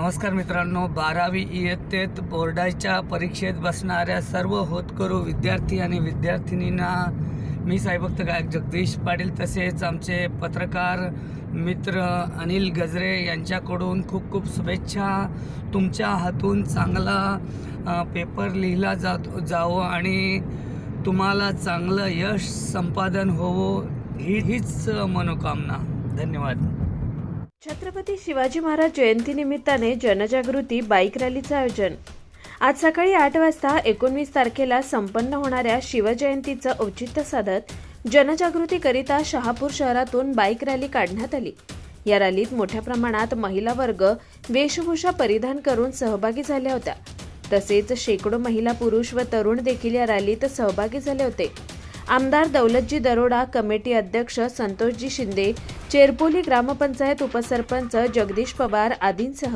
नमस्कार मित्रांनो बारावी इयत्तेत बोर्डाच्या परीक्षेत बसणाऱ्या सर्व होतकरू विद्यार्थी आणि विद्यार्थिनींना मी साईभक्त गायक जगदीश पाटील तसेच आमचे पत्रकार मित्र अनिल गजरे यांच्याकडून खूप खूप शुभेच्छा. तुमच्या हातून चांगला पेपर लिहिला जात जावं आणि तुम्हाला चांगलं यश संपादन होवो ही हीच मनोकामना. धन्यवाद. छत्रपती शिवाजी महाराज जयंतीनिमित्ताने जनजागृती बाईक रॅलीचं आयोजन. आज सकाळी आठ वाजता एकोणवीस तारखेला संपन्न होणाऱ्या शिवजयंतीचं औचित्य साधत जनजागृतीकरिता शहापूर शहरातून बाईक रॅली काढण्यात आली. या रॅलीत मोठ्या प्रमाणात महिला वर्ग वेशभूषा परिधान करून सहभागी झाल्या होत्या. तसेच शेकडो महिला पुरुष व तरुण देखील या रॅलीत सहभागी झाले होते. आमदार दौलतजी दरोडा कमिटी अध्यक्ष संतोषजी शिंदे चेरपोली ग्रामपंचायत उपसरपंच जगदीश पवार आदींसह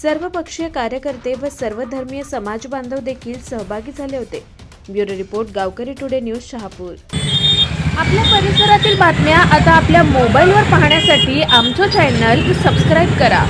सर्वपक्षीय कार्यकर्ते व सर्वधर्मीय समाज बांधव देखील सहभागी झाले होते. Bureau report Gaonkari today news Shahapur. आपल्या परिसरातील बातम्या आता आपल्या मोबाईलवर पाहण्यासाठी आमचं चॅनल सबस्क्राईब करा.